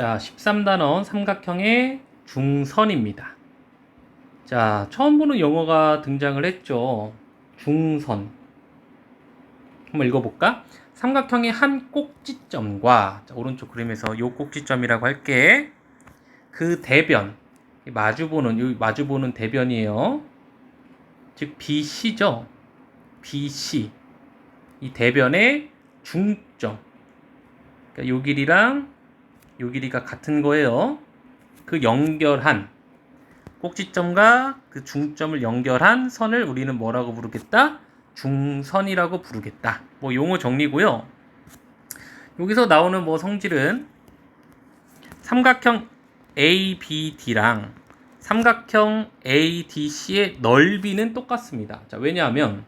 자, 13단원 삼각형의 중선입니다. 자, 처음 보는 용어가 등장을 했죠. 중선. 한번 읽어볼까? 삼각형의 한 꼭지점과 자, 오른쪽 그림에서 요 꼭지점이라고 할게. 그 대변 마주보는 요 마주보는 대변이에요. 즉 BC죠. BC 이 대변의 중점. 그러니까 요 길이랑 요 길이가 같은 거예요. 그 연결한 꼭지점과 그 중점을 연결한 선을 우리는 뭐라고 부르겠다? 중선이라고 부르겠다. 뭐 용어 정리고요. 여기서 나오는 뭐 성질은 삼각형 ABD랑 삼각형 ADC의 넓이는 똑같습니다. 자, 왜냐하면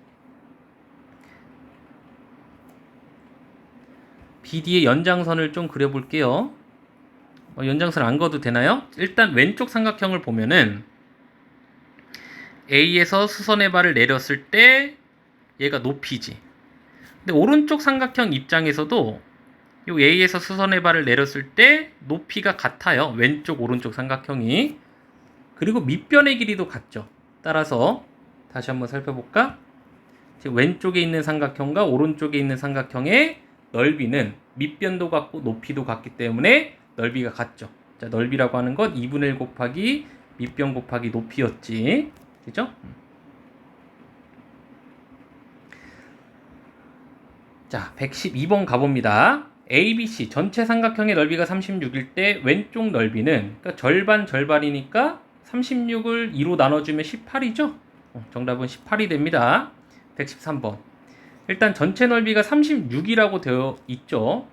BD의 연장선을 좀 그려볼게요. 어, 연장선 안 그어도 되나요? 일단 왼쪽 삼각형을 보면은 A에서 수선의 발을 내렸을 때 얘가 높이지. 근데 오른쪽 삼각형 입장에서도 요 A에서 수선의 발을 내렸을 때 높이가 같아요. 왼쪽 오른쪽 삼각형이. 그리고 밑변의 길이도 같죠. 따라서 다시 한번 살펴볼까? 왼쪽에 있는 삼각형과 오른쪽에 있는 삼각형의 넓이는 밑변도 같고 높이도 같기 때문에 넓이가 같죠. 자, 넓이라고 하는 건 2분의 1 곱하기 밑변 곱하기 높이였지. 그죠? 자, 112번 가봅니다. ABC 전체 삼각형의 넓이가 36일 때 왼쪽 넓이는 그러니까 절반 절반이니까 36을 2로 나눠주면 18이죠? 어, 정답은 18이 됩니다. 113번. 일단 전체 넓이가 36이라고 되어 있죠.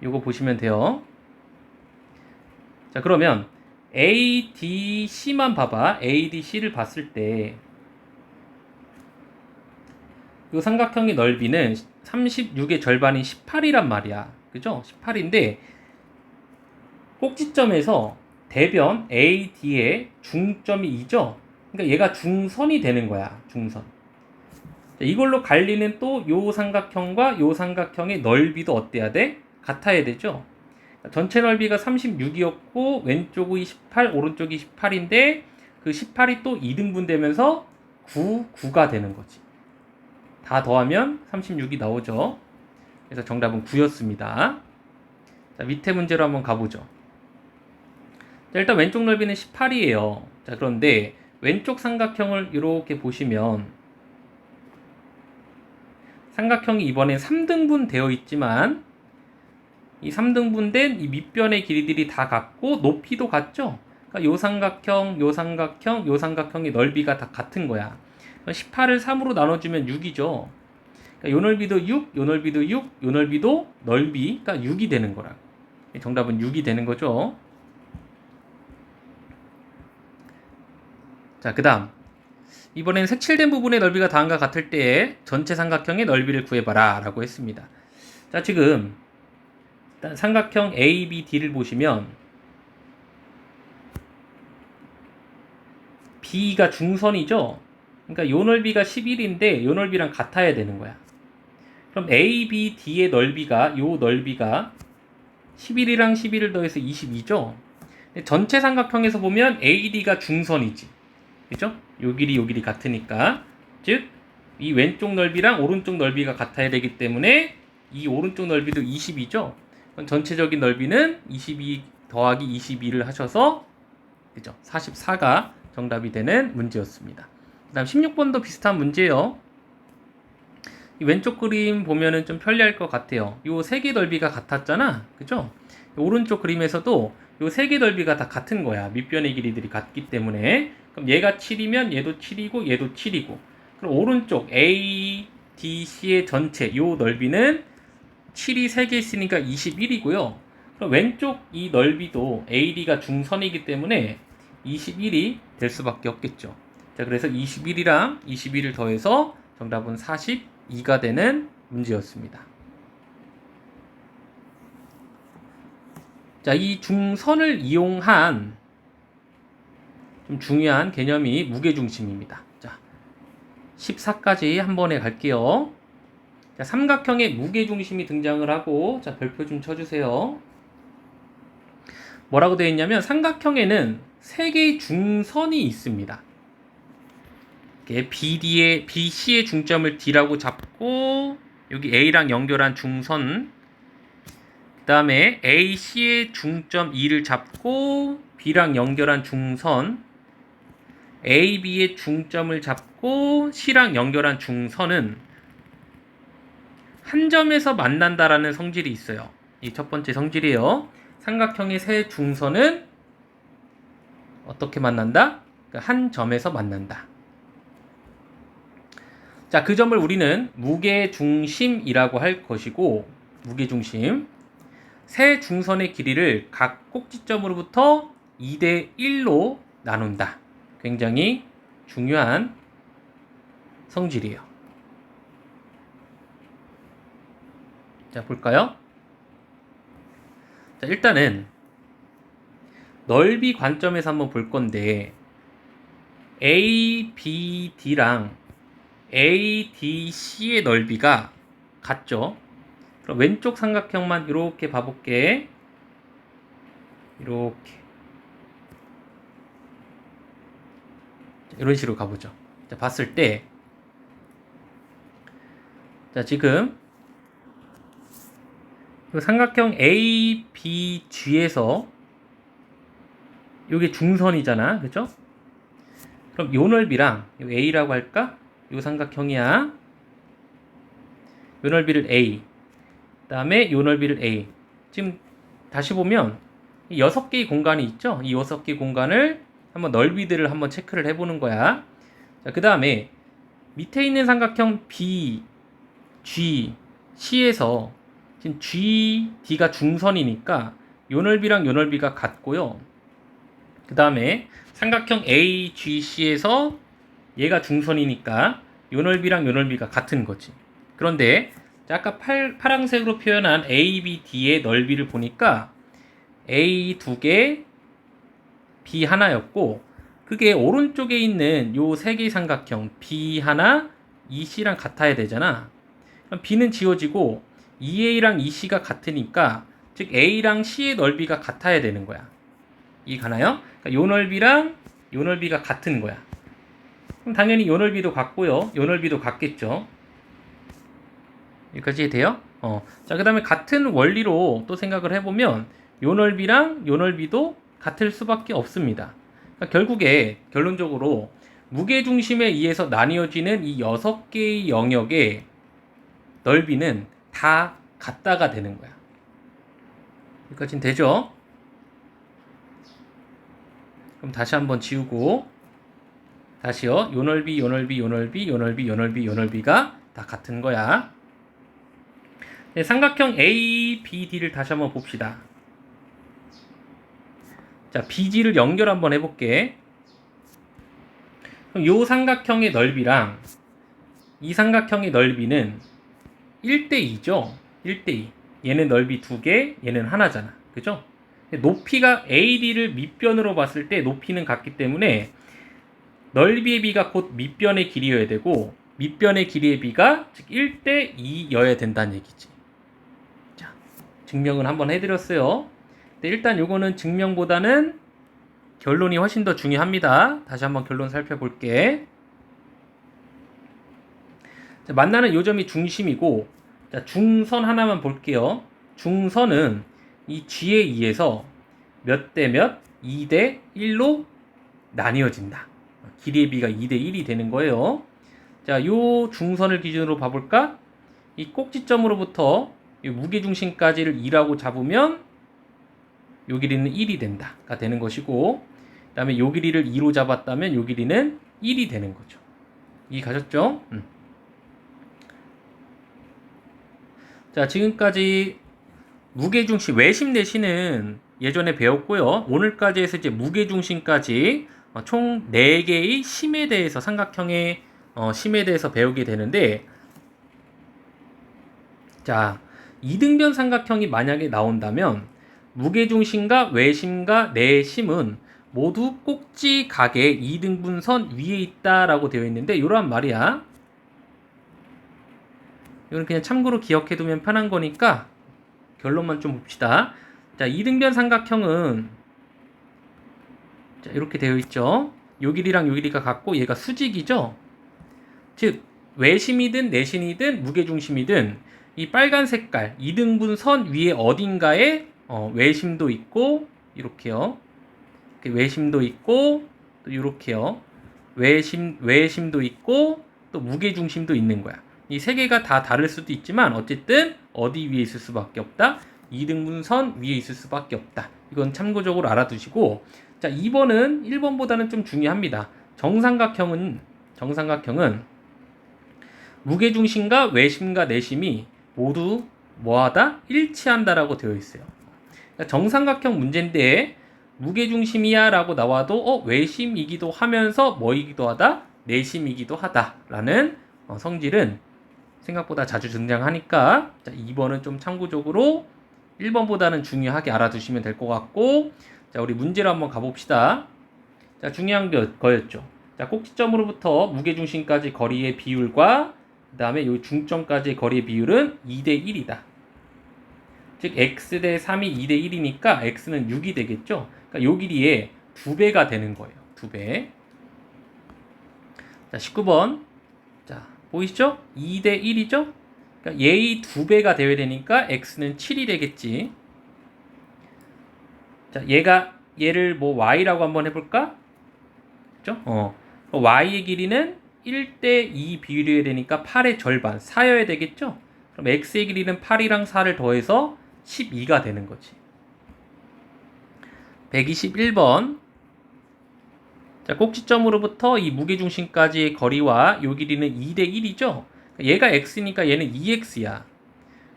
이거 보시면 돼요. 자, 그러면 ADC만 봐봐. ADC를 봤을 때, 이 삼각형의 넓이는 36의 절반인 18이란 말이야. 그죠? 18인데, 꼭지점에서 대변 AD의 중점이 2죠? 그러니까 얘가 중선이 되는 거야. 중선. 자, 이걸로 갈리는 또 요 삼각형과 요 삼각형의 넓이도 어때야 돼? 같아야 되죠? 전체 넓이가 36이었고 왼쪽이 18, 오른쪽이 18인데 그 18이 또 2등분 되면서 9, 9가 되는 거지. 다 더하면 36이 나오죠. 그래서 정답은 9였습니다. 자, 밑에 문제로 한번 가보죠. 자, 일단 왼쪽 넓이는 18이에요. 자, 그런데 왼쪽 삼각형을 이렇게 보시면 삼각형이 이번에 3등분 되어 있지만 이 3등분된 이 밑변의 길이들이 다 같고 높이도 같죠? 그러니까 요 삼각형, 요 삼각형, 요 삼각형의 넓이가 다 같은 거야. 18을 3으로 나눠주면 6이죠. 그러니까 요 넓이도 6, 요 넓이도 6, 요 넓이도 넓이, 그러니까 6이 되는 거라. 정답은 6이 되는 거죠. 자, 그 다음. 이번엔 색칠된 부분의 넓이가 다음과 같을 때에 전체 삼각형의 넓이를 구해봐라 라고 했습니다. 자, 지금 일단 삼각형 ABD를 보시면 B가 중선이죠. 그러니까 요 넓이가 11인데 요 넓이랑 같아야 되는 거야. 그럼 ABD의 넓이가 요 넓이가 11이랑 11을 더해서 22죠. 전체 삼각형에서 보면 AD가 중선이지. 그죠? 요 길이 요 길이 같으니까 즉 이 왼쪽 넓이랑 오른쪽 넓이가 같아야 되기 때문에 이 오른쪽 넓이도 22죠. 전체적인 넓이는 22 더하기 22를 하셔서 그죠? 44가 정답이 되는 문제였습니다. 그다음 16번도 비슷한 문제예요. 이 왼쪽 그림 보면은 좀 편리할 것 같아요. 요 세 개 넓이가 같았잖아. 그죠? 오른쪽 그림에서도 요 세 개 넓이가 다 같은 거야. 밑변의 길이들이 같기 때문에. 그럼 얘가 7이면 얘도 7이고 얘도 7이고. 그럼 오른쪽 A, D, C의 전체 요 넓이는 7이 3개 있으니까 21이고요. 그럼 왼쪽 이 넓이도 AD가 중선이기 때문에 21이 될 수밖에 없겠죠. 자, 그래서 21이랑 21을 더해서 정답은 42가 되는 문제였습니다. 자, 이 중선을 이용한 좀 중요한 개념이 무게중심입니다. 자, 14까지 한 번에 갈게요. 자, 삼각형의 무게중심이 등장을 하고, 자, 별표 좀 쳐주세요. 뭐라고 되어 있냐면 삼각형에는 세 개의 중선이 있습니다. BD의 BC의 중점을 D라고 잡고 여기 A랑 연결한 중선 그 다음에 AC의 중점 E를 잡고 B랑 연결한 중선 AB의 중점을 잡고 C랑 연결한 중선은 한 점에서 만난다라는 성질이 있어요. 이 첫 번째 성질이에요. 삼각형의 세 중선은 어떻게 만난다? 그한 점에서 만난다. 자, 그 점을 우리는 무게중심이라고 할 것이고, 무게중심. 세 중선의 길이를 각 꼭지점으로부터 2대 1로 나눈다. 굉장히 중요한 성질이에요. 자, 볼까요? 자, 일단은 넓이 관점에서 한번 볼 건데 A, B, D랑 A, D, C의 넓이가 같죠? 그럼 왼쪽 삼각형만 이렇게 봐볼게. 이렇게 자, 이런 식으로 가보죠. 자, 봤을 때, 자 지금 이 삼각형 A, B, G에서 이게 중선이잖아, 그죠? 그럼 요 넓이랑 요 A라고 할까? 요 삼각형이야. 요 넓이를 A. 그다음에 요 넓이를 A. 지금 다시 보면 이 여섯 개의 공간이 있죠? 이 여섯 개 공간을 한번 넓이들을 한번 체크를 해 보는 거야. 자, 그 다음에 밑에 있는 삼각형 B, G, C에서 지금 G, D가 중선이니까 요 넓이랑 요 넓이가 같고요. 그 다음에 삼각형 AGC에서 얘가 중선이니까 요 넓이랑 요 넓이가 같은 거지. 그런데 자, 아까 팔, 파랑색으로 표현한 ABD의 넓이를 보니까 A 두 개, B 하나였고 그게 오른쪽에 있는 요 세 개의 삼각형 B 하나, EC랑 같아야 되잖아. 그럼 B는 지워지고 EA랑 EC가 같으니까 즉 A랑 C의 넓이가 같아야 되는 거야. 이 가나요? 그러니까 요 넓이랑 요 넓이가 같은 거야. 그럼 당연히 요 넓이도 같고요. 요 넓이도 같겠죠. 여기까지 돼요? 어. 자, 그 다음에 같은 원리로 또 생각을 해 보면 요 넓이랑 요 넓이도 같을 수밖에 없습니다. 그러니까 결국에 결론적으로 무게 중심에 의해서 나뉘어지는 이 여섯 개의 영역의 넓이는 다 같다가 되는 거야. 여기까지는 되죠? 그럼 다시 한번 지우고 다시요. 요 넓이, 요 넓이, 요 넓이, 요 넓이, 요 넓이, 요 넓이가 다 같은 거야. 네, 삼각형 A, B, D를 다시 한번 봅시다. 자, BG를 연결 한번 해볼게. 그럼 요 삼각형의 넓이랑 이 삼각형의 넓이는 1대2죠? 1대2. 얘는 넓이 2개, 얘는 하나잖아. 그죠? 높이가 AD를 밑변으로 봤을 때 높이는 같기 때문에 넓이의 비가 곧 밑변의 길이여야 되고 밑변의 길이의 비가 즉 1대 2여야 된다는 얘기지. 자, 증명을 한번 해드렸어요. 일단 요거는 증명보다는 결론이 훨씬 더 중요합니다. 다시 한번 결론 살펴볼게. 자, 만나는 요점이 중심이고 자, 중선 하나만 볼게요. 중선은 이 G에 의해서 몇 대 몇? 2 대 1로 나뉘어진다. 길이의 비가 2 대 1이 되는 거예요. 자, 요 중선을 기준으로 봐볼까? 이 꼭지점으로부터 이 무게중심까지를 2라고 잡으면 요 길이는 1이 된다가 되는 것이고 그 다음에 요 길이를 2로 잡았다면 요 길이는 1이 되는 거죠. 이 가셨죠? 음. 자, 지금까지 무게중심, 외심 내신은 예전에 배웠고요. 오늘까지 해서 이제 무게중심까지 어, 총 4개의 심에 대해서 삼각형의 어, 심에 대해서 배우게 되는데 자, 이등변 삼각형이 만약에 나온다면 무게중심과 외심과 내심은 모두 꼭지 각의 이등분선 위에 있다라고 되어 있는데 이러한 말이야. 이건 그냥 참고로 기억해 두면 편한 거니까 결론만 좀 봅시다. 자, 이등변 삼각형은 자, 이렇게 되어 있죠. 요 길이랑 요 길이가 같고 얘가 수직이죠. 즉 외심이든 내신이든 무게중심이든 이 빨간 색깔 이등분 선 위에 어딘가에 어, 외심도 있고 이렇게요. 이렇게 외심도 있고 또 이렇게요. 외심 외심도 있고 또 무게중심도 있는 거야. 이 세 개가 다 다를 수도 있지만 어쨌든 어디 위에 있을 수밖에 없다. 이등분 선 위에 있을 수밖에 없다. 이건 참고적으로 알아두시고 자 2번은 1번보다는 좀 중요합니다. 정삼각형은 정삼각형은 무게 중심과 외심과 내심이 모두 뭐하다 일치한다라고 되어 있어요. 그러니까 정삼각형 문제인데 무게 중심이야라고 나와도 어 외심이기도 하면서 뭐이기도 하다 내심이기도 하다라는 어, 성질은 생각보다 자주 등장하니까 자, 2번은 좀 참고적으로 1번보다는 중요하게 알아두시면 될 것 같고 자 우리 문제로 한번 가봅시다. 자 중요한 거, 거였죠. 자 꼭지점으로부터 무게중심까지 거리의 비율과 그 다음에 요 중점까지의 거리의 비율은 2대 1이다. 즉 x 대 3이 2대 1이니까 x는 6이 되겠죠. 그러니까 요 길이의 두 배가 되는 거예요. 두 배. 자 19번. 자 보이시죠? 2대 1이죠? 그러니까 얘의 두 배가 되어야 되니까 x는 7이 되겠지. 자 얘가 얘를 뭐 y라고 한번 해볼까? 그죠? 어. y의 길이는 1대 2 비율이어야 되니까 8의 절반 4여야 되겠죠? 그럼 x의 길이는 8이랑 4를 더해서 12가 되는 거지. 121번. 자, 꼭지점으로부터 이 무게중심까지의 거리와 요 길이는 2 대 1이죠? 얘가 x니까 얘는 2x야.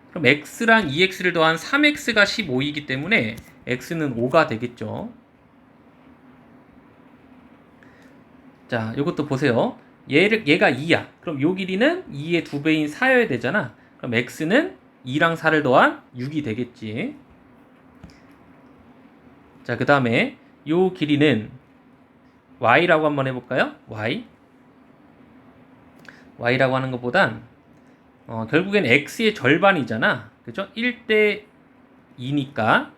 그럼 x랑 2x를 더한 3x가 15이기 때문에 x는 5가 되겠죠. 자, 이것도 보세요. 얘를, 얘가 2야. 그럼 요 길이는 2의 두 배인 4여야 되잖아. 그럼 x는 2랑 4를 더한 6이 되겠지. 자, 그 다음에 요 길이는 y라고 한번 해볼까요? y. y라고 하는 것보단 어, 결국엔 x의 절반이잖아. 그죠? 1대 2니까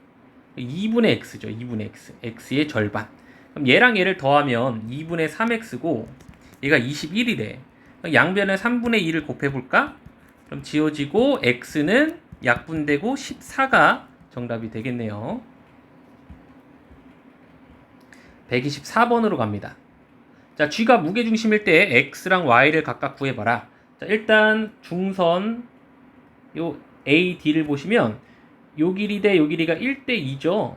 2분의 x죠. 2분의 x. x의 절반. 그럼 얘랑 얘를 더하면 2분의 3x고 얘가 21이래. 양변에 3분의 2를 곱해볼까? 그럼 지워지고 x는 약분되고 14가 정답이 되겠네요. 124번으로 갑니다. 자, g가 무게중심일 때 x랑 y를 각각 구해봐라. 자, 일단 중선 요 AD를 보시면 요 길이 대 요 길이가 1대 2죠.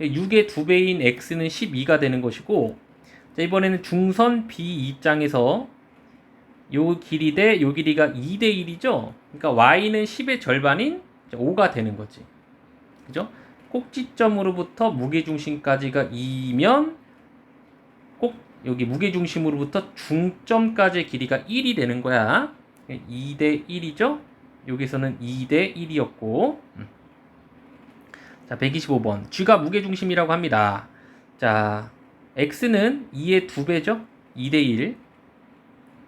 6의 두 배인 x는 12가 되는 것이고 자, 이번에는 중선 B 입장에서 요 길이 대 요 길이가 2대 1이죠. 그러니까 y는 10의 절반인 5가 되는 거지. 그죠? 꼭지점으로부터 무게중심까지가 2면 꼭 여기 무게중심으로부터 중점까지의 길이가 1이 되는 거야. 2 대 1이죠? 여기서는 2 대 1이었고. 자, 125번. G가 무게중심이라고 합니다. 자, X는 2의 2배죠? 2 대 1.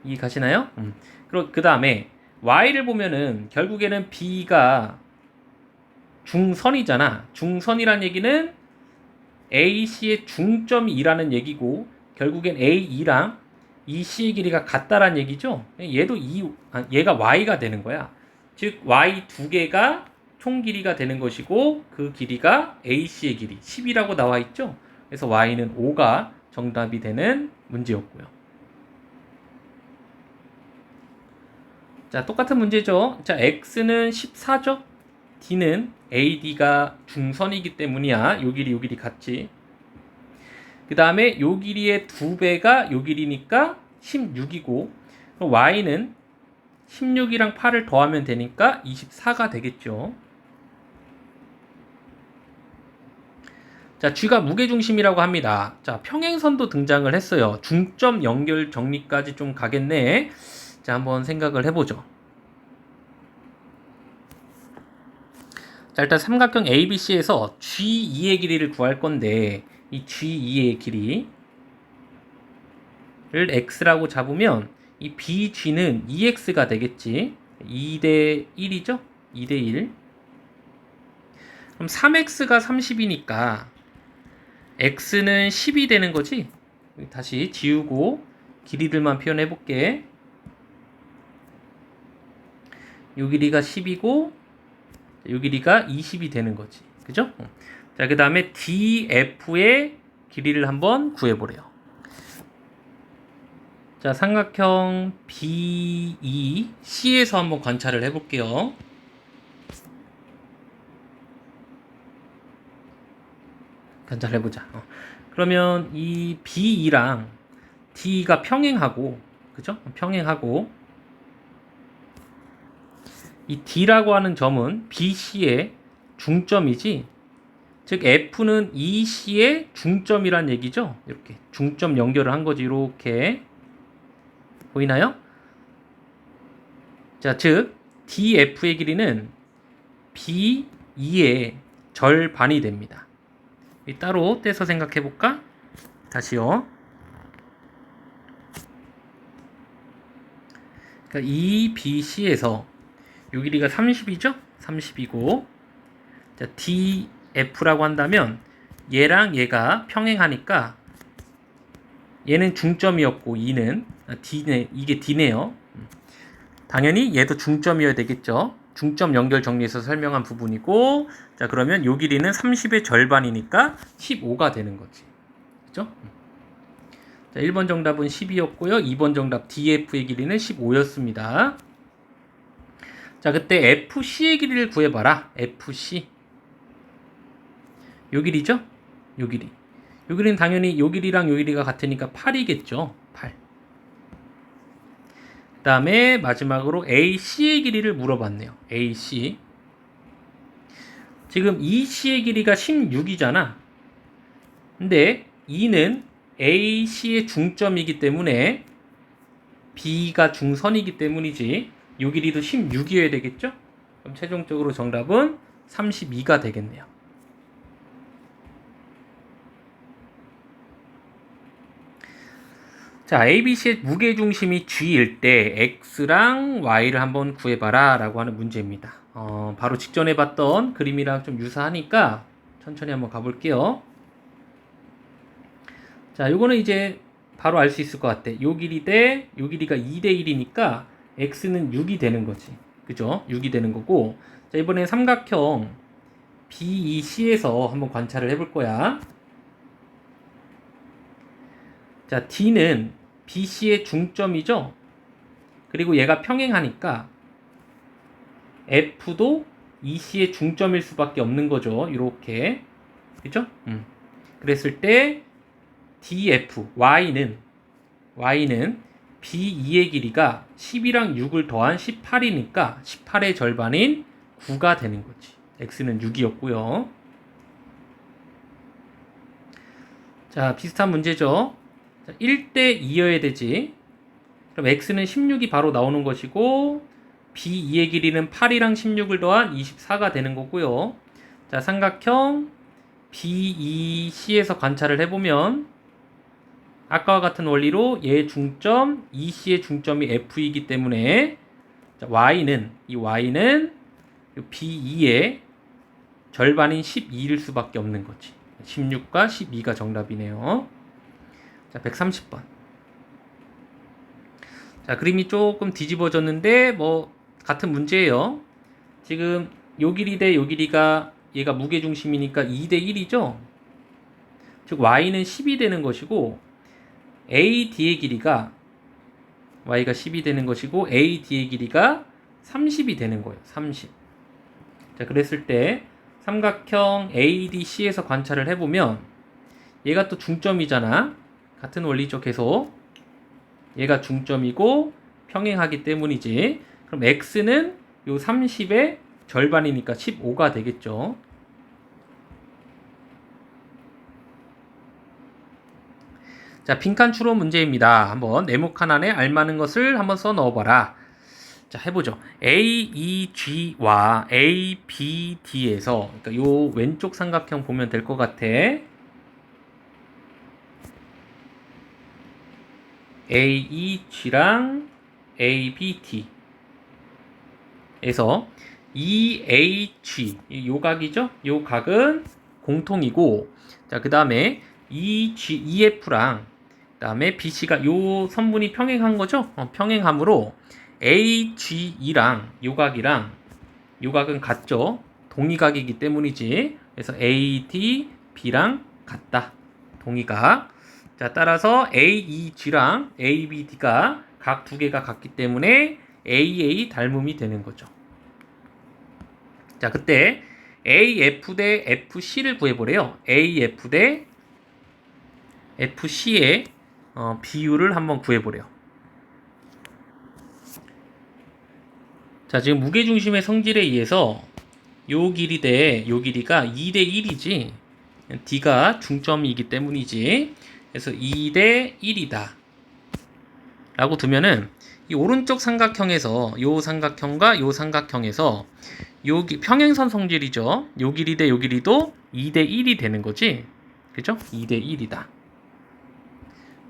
이 가시나요? 음. 그리고 그 다음에 Y를 보면은 결국에는 B가 중선이잖아. 중선이란 얘기는 AC의 중점이라는 얘기고 결국엔 AE랑 EC의 길이가 같다란 얘기죠. 얘도 E, 아, 얘가 Y가 되는 거야. 즉 Y 두 개가 총 길이가 되는 것이고 그 길이가 AC의 길이 10이라고 나와 있죠. 그래서 Y는 5가 정답이 되는 문제였고요. 자, 똑같은 문제죠. 자, X는 14죠. D는 AD가 중선이기 때문이야. 요 길이 요 길이 같지. 그 다음에 요 길이의 두 배가 요 길이니까 16이고 Y는 16이랑 8을 더하면 되니까 24가 되겠죠. 자, G가 무게중심이라고 합니다. 자, 평행선도 등장을 했어요. 중점 연결 정리까지 좀 가겠네. 자, 한번 생각을 해보죠. 자, 일단 삼각형 ABC에서 G2의 길이를 구할 건데, 이 G2의 길이를 X라고 잡으면, 이 BG는 2X가 되겠지. 2대 1이죠? 2대 1. 그럼 3x가 30이니까 x는 10이 되는 거지? 다시 지우고 길이들만 표현해 볼게. 요 길이가 10이고 요 길이가 20이 되는 거지. 그죠? 자, 그 다음에 DF의 길이를 한번 구해보래요. 자, 삼각형 BEC에서 한번 관찰을 해볼게요. 관찰해보자. 어. 그러면 이 BE랑 D가 평행하고, 그죠? 평행하고, 이 D라고 하는 점은 BC의 중점이지, 즉 F는 EC의 중점이란 얘기죠. 이렇게 중점 연결을 한 거지. 이렇게 보이나요? 자, 즉 DF의 길이는 B2의 절반이 됩니다. 이 따로 떼서 생각해 볼까? 다시요. 그러니까 이 BC에서 요 길이가 30이죠? 30이고 자, DF라고 한다면 얘랑 얘가 평행하니까 얘는 중점이었고 2는 아, D네 이게 D네요. 당연히 얘도 중점이어야 되겠죠. 중점 연결 정리해서 설명한 부분이고 자 그러면 요 길이는 30의 절반이니까 15가 되는 거지. 그죠? 자 1번 정답은 10이었고요. 2번 정답 DF의 길이는 15였습니다. 자 그때 FC의 길이를 구해봐라. FC 요 길이죠? 요 길이 요 길이는 당연히 요 길이랑 요 길이가 같으니까 8이겠죠. 8. 그 다음에 마지막으로 AC의 길이를 물어봤네요. AC. 지금 EC의 길이가 16이잖아. 근데 E는 AC의 중점이기 때문에 B가 중선이기 때문이지 요 길이도 16이어야 되겠죠? 그럼 최종적으로 정답은 32가 되겠네요. 자, ABC의 무게중심이 G일 때 X랑 Y를 한번 구해봐라 라고 하는 문제입니다. 어, 바로 직전에 봤던 그림이랑 좀 유사하니까 천천히 한번 가볼게요. 자, 요거는 이제 바로 알 수 있을 것 같아. 요 길이 대, 요 길이가 2대 1이니까 X는 6이 되는 거지. 그죠? 6이 되는 거고. 자, 이번에 삼각형 BEC에서 한번 관찰을 해볼 거야. 자, D는 BC의 중점이죠. 그리고 얘가 평행하니까 F도 EC의 중점일 수밖에 없는 거죠. 이렇게 그죠? 음. 그랬을 때 DF Y는 Y는 B2의 길이가 10이랑 6을 더한 18이니까 18의 절반인 9가 되는 거지. X는 6이었고요. 자, 비슷한 문제죠. 1대 2여야 되지. 그럼 x는 16이 바로 나오는 것이고 b2의 길이는 8이랑 16을 더한 24가 되는 거고요. 자, 삼각형 BEC에서 관찰을 해보면 아까와 같은 원리로 얘 중점, EC의 중점이 F이기 때문에 자, Y는 이 Y는 B2의 절반인 12일 수밖에 없는 거지. 16과 12가 정답이네요. 자, 130번. 자, 그림이 조금 뒤집어졌는데 뭐 같은 문제예요. 지금 요 길이 대 요 길이가 얘가 무게 중심이니까 2 대 1이죠. 즉 y는 10이 되는 것이고 AD의 길이가 y가 10이 되는 것이고 AD의 길이가 30이 되는 거예요. 30. 자, 그랬을 때 삼각형 ADC에서 관찰을 해보면 얘가 또 중점이잖아. 같은 원리죠. 계속. 얘가 중점이고 평행하기 때문이지. 그럼 x는 요 30의 절반이니까 15가 되겠죠. 자, 빈칸 추론 문제입니다. 한번 네모칸 안에 알맞는 것을 한번 써 넣어봐라. 자, 해보죠. A, E, G와 A, B, D에서, 그러니까 요 왼쪽 삼각형 보면 될 것 같아. AEG랑 ABT 에서 EH 이 요각이죠? 요 각은 공통이고 자, 그다음에 EG EF랑 그다음에 BC가 요 선분이 평행한 거죠? 어, 평행함으로 AGE랑 요 각이랑 요 각은 같죠? 동의각이기 때문이지. 그래서 AD B랑 같다. 동의각. 자, 따라서 AEG랑 ABD가 각 두 개가 같기 때문에 AA 닮음이 되는 거죠. 자, 그때 AF 대 FC를 구해보래요. AF 대 FC의 어, 비율을 한번 구해보래요. 자, 지금 무게중심의 성질에 의해서 요 길이 대 요 길이가 2 대 1이지. D가 중점이기 때문이지. 그래서 2대 1이다. 라고 두면은 이 오른쪽 삼각형에서 요 삼각형과 요 삼각형에서 요 기- 평행선 성질이죠. 요 길이 대 요 길이도 2대 1이 되는 거지. 그죠? 2대 1이다.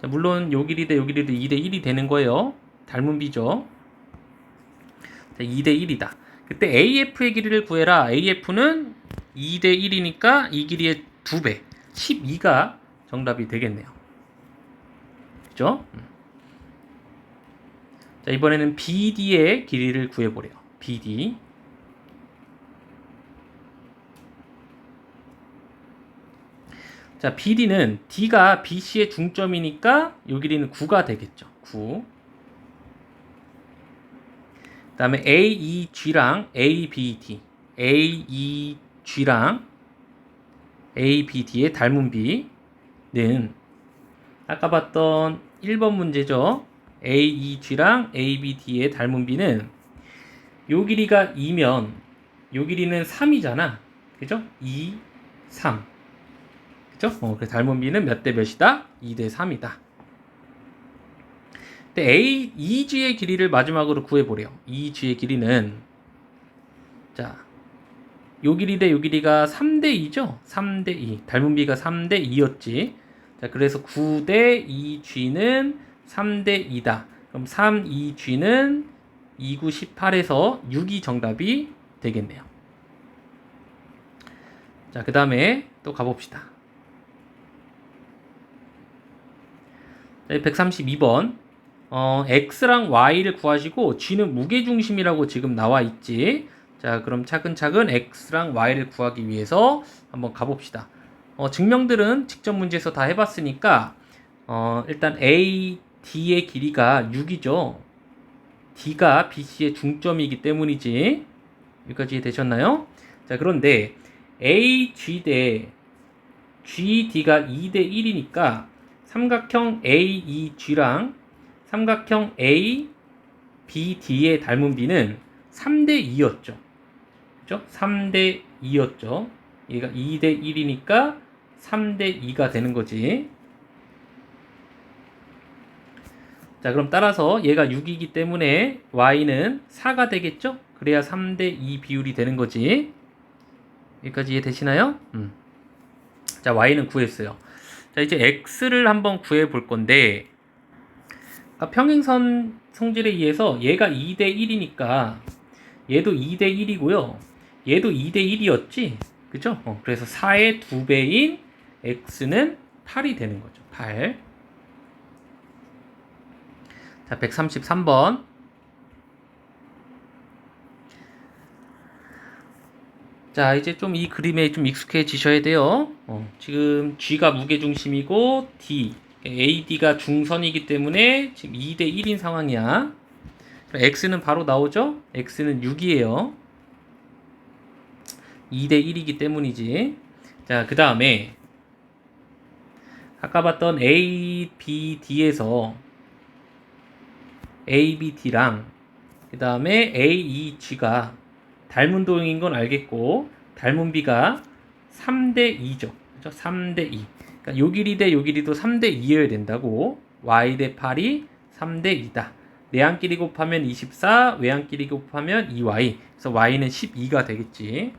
자, 물론 요 길이 대 요 길이도 2대 1이 되는 거예요. 닮은 비죠. 자, 2대 1이다. 그때 AF의 길이를 구해라. AF는 2대 1이니까 이 길이의 2배. 12가 정답이 되겠네요. 그죠? 음. 자, 이번에는 BD의 길이를 구해보래요. BD. 자, BD는 D가 BC의 중점이니까 요 길이는 9가 되겠죠. 9. 그 다음에 AEG랑 ABD. AEG랑 ABD의 닮은 비 는 아까 봤던 1번 문제죠. AEG랑 ABD의 닮은 비는 요 길이가 2면 요 길이는 3이잖아. 그죠? 2, 3. 그죠? 어, 그 닮은 비는 몇 대 몇이다? 2 대 3이다. 근데 A, EG의 길이를 마지막으로 구해보래요. EG의 길이는 자, 요 길이 대 요 길이가 3대 2죠? 3대 2. 닮은 비가 3대 2였지. 자, 그래서 9대 2G는 3대 2다. 그럼 3, 2G는 2, 9, 18에서 6이 정답이 되겠네요. 자, 그 다음에 또 가봅시다. 자, 132번. 어, x랑 y를 구하시고 g는 무게중심이라고 지금 나와 있지. 자, 그럼 차근차근 x랑 y를 구하기 위해서 한번 가봅시다. 어, 증명들은 직접 문제에서 다 해봤으니까 어, 일단 a, d의 길이가 6이죠. d가 bc의 중점이기 때문이지. 여기까지 되셨나요? 자, 그런데 a, g 대 g, d가 2대 1이니까 삼각형 a, e, g랑 삼각형 a, b, d의 닮은 b는 3대 2였죠. 그죠? 3대 2였죠. 얘가 2대 1이니까 3대 2가 되는 거지. 자, 그럼 따라서 얘가 6이기 때문에 y는 4가 되겠죠? 그래야 3대 2 비율이 되는 거지. 여기까지 이해되시나요? 음. 자, y는 구했어요. 자, 이제 x를 한번 구해 볼 건데, 아까 평행선 성질에 의해서 얘가 2대 1이니까 얘도 2대 1이고요. 얘도 2대 1이었지? 그죠? 어, 그래서 4의 2배인 x는 8이 되는 거죠. 8. 자, 133번. 자, 이제 좀 이 그림에 좀 익숙해지셔야 돼요. 어, 지금 G가 무게중심이고 D, AD가 중선이기 때문에 지금 2대 1인 상황이야. X는 바로 나오죠? X는 6이에요. 2대 1이기 때문이지. 자, 그 다음에 아까 봤던 A, B, D에서 A, B, D랑 그 다음에 A, E, G가 닮은 도형인 건 알겠고 닮은 B가 3대 2죠. 그죠? 3대 2. 그러니까 요 길이 대 요 길이도 3대 2여야 된다고. Y 대 8이 3대 2다. 내항끼리 곱하면 24, 외항끼리 곱하면 2Y. 그래서 Y는 12가 되겠지.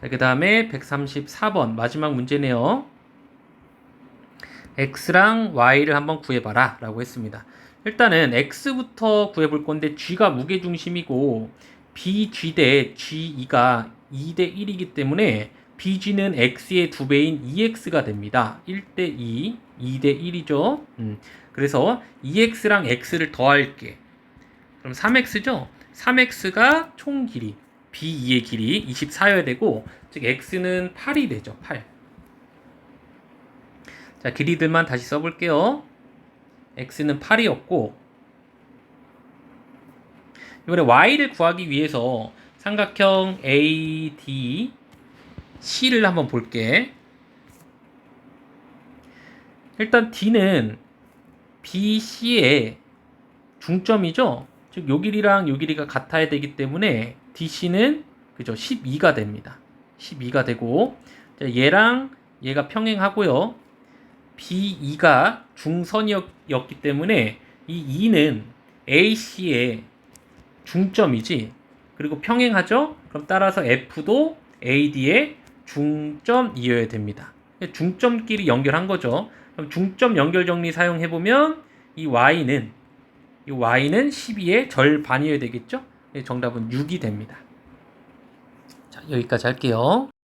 자, 그 다음에 134번 마지막 문제네요. X랑 Y를 한번 구해봐라 라고 했습니다. 일단은 X부터 구해볼 건데 G가 무게중심이고 BG 대 G2가 2 대 1이기 때문에 BG는 X의 두 배인 EX가 됩니다. 1 대 2, 2 대 1이죠. 음, 그래서 EX랑 X를 더할게. 그럼 3X죠? 3X가 총 길이, B2의 길이 24여야 되고, 즉 X는 8이 되죠. 8. 자, 길이들만 다시 써볼게요. X는 8이었고, 이번에 Y를 구하기 위해서 삼각형 AD C를 한번 볼게. 일단 D는 BC의 중점이죠. 즉, 요 길이랑 요 길이가 같아야 되기 때문에 DC는 그죠 12가 됩니다. 12가 되고 자, 얘랑 얘가 평행하고요. B2가 중선이었기 때문에 이 2는 AC의 중점이지. 그리고 평행하죠? 그럼 따라서 F도 AD의 중점이어야 됩니다. 중점끼리 연결한 거죠. 그럼 중점 연결 정리 사용해 보면 이 Y는 이 Y는 12의 절반이어야 되겠죠? 네, 정답은 6이 됩니다. 자, 여기까지 할게요.